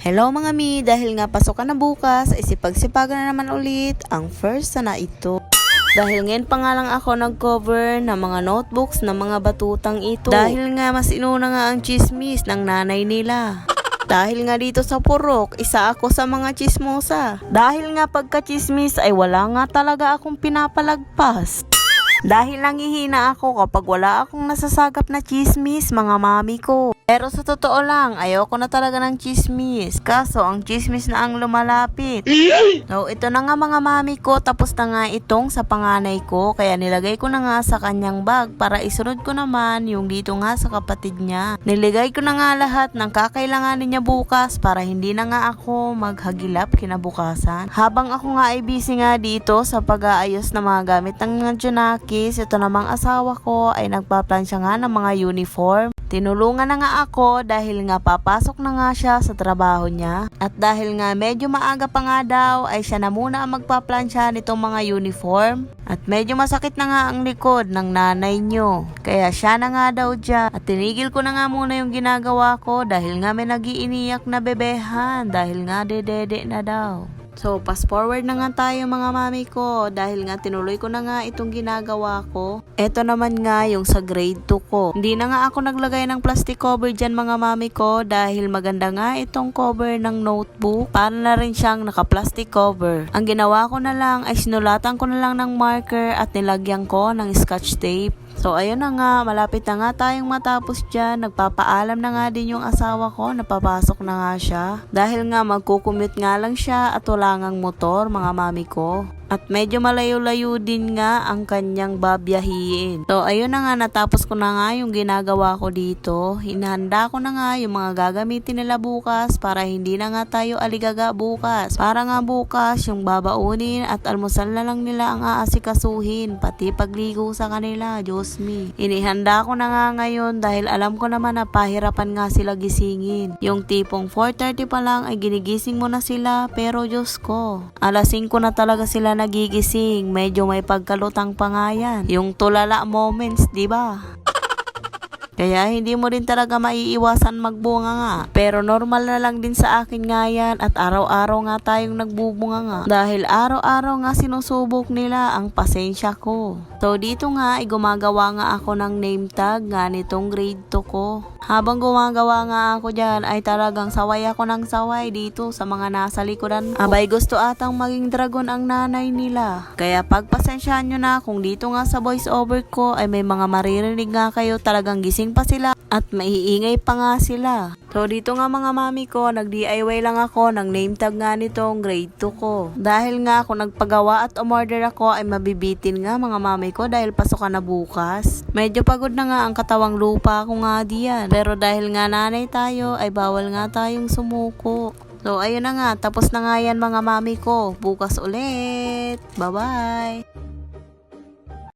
Hello mga mi, dahil nga pasok ka na bukas, ay sipag-sipagan na naman ulit ang first na ito. Dahil ngayon pa nga lang ako nag-cover ng mga notebooks ng mga batutang ito. Dahil nga mas inuna nga ang chismis ng nanay nila. Dahil nga dito sa Purok, isa ako sa mga chismosa. Dahil nga pagka-chismis ay wala nga talaga akong pinapalagpas. Dahil nangihina ako kapag wala akong nasasagap na chismis, mga mami ko. Pero sa totoo lang, ayoko na talaga ng chismis. Kaso, ang chismis na ang lumalapit. So, ito na nga mga mami ko, tapos na nga itong sa panganay ko. Kaya nilagay ko na nga sa kanyang bag para isunod ko naman yung dito nga sa kapatid niya. Niligay ko na nga lahat ng kakailanganin niya bukas para hindi na nga ako maghagilap kinabukasan. Habang ako nga ay busy nga dito sa pag-aayos ng mga gamit ng mga Junakis, ito namang asawa ko ay nagpaplansya nga ng mga uniform. Tinulungan na nga ako dahil nga papasok na nga siya sa trabaho niya. At dahil nga medyo maaga pa nga daw ay siya na muna ang magpaplansya nitong mga uniform. At medyo masakit na nga ang likod ng nanay nyo. Kaya siya na nga daw dyan. At tinigil ko na nga muna yung ginagawa ko dahil nga may nagiiniyak na bebehan dahil nga dedede na daw. So, fast forward na nga tayo mga mami ko dahil nga tinuloy ko na nga itong ginagawa ko. Ito naman nga yung sa grade 2 ko. Hindi na nga ako naglagay ng plastic cover dyan mga mami ko dahil maganda nga itong cover ng notebook. Para na rin siyang naka-plastic cover. Ang ginawa ko na lang ay sinulatan ko na lang ng marker at nilagyan ko ng scotch tape. So ayun na nga, malapit na nga tayong matapos dyan. Nagpapaalam na nga din yung asawa ko, napapasok na nga siya. Dahil nga magkukumute nga lang siya at wala ngang motor, mga mami ko. At medyo malayo-layo din nga ang kanyang babiyahiin. So ayun na nga, natapos ko na nga yung ginagawa ko dito. Hinahanda ko na nga yung mga gagamitin nila bukas para hindi na nga tayo aligaga bukas. Para nga bukas yung babaunin at almusal na lang nila ang aasikasuhin, pati pagligo sa kanila, Diyos me. Inihanda ko na nga ngayon dahil alam ko naman na pahirapan nga sila gisingin. Yung tipong 4.30 pa lang ay ginigising mo na sila pero Diyos ko. Alas 5 na talaga sila nagigising, medyo may pagkalutang pa nga yan. Yung tulala moments, di ba? Kaya hindi mo rin talaga maiiwasan magbunga nga. Pero normal na lang din sa akin nga yan at araw-araw nga tayong nagbubunga nga. Dahil araw-araw nga sinusubok nila ang pasensya ko. So dito nga ay gumagawa nga ako ng name tag nga nitong grade 2 ko. Habang gumagawa nga ako dyan ay talagang saway ako ng saway dito sa mga nasa likodan ko. Abay gusto atang maging dragon ang nanay nila. Kaya pagpasensyahan nyo na kung dito nga sa voice over ko ay may mga maririnig nga kayo talagang gising pa sila at maiingay pa nga sila. So dito nga mga mami ko, nag-DIY lang ako ng name tag nga nitong grade 2 ko. Dahil nga ako nagpagawa at umorder ako ay mabibitin nga mga mami ko dahil pasok na bukas. Medyo pagod na nga ang katawang lupa ko nga diyan. Pero dahil nga nanay tayo ay bawal nga tayong sumuko. So ayun na nga, tapos na nga yan mga mami ko. Bukas ulit. Bye-bye!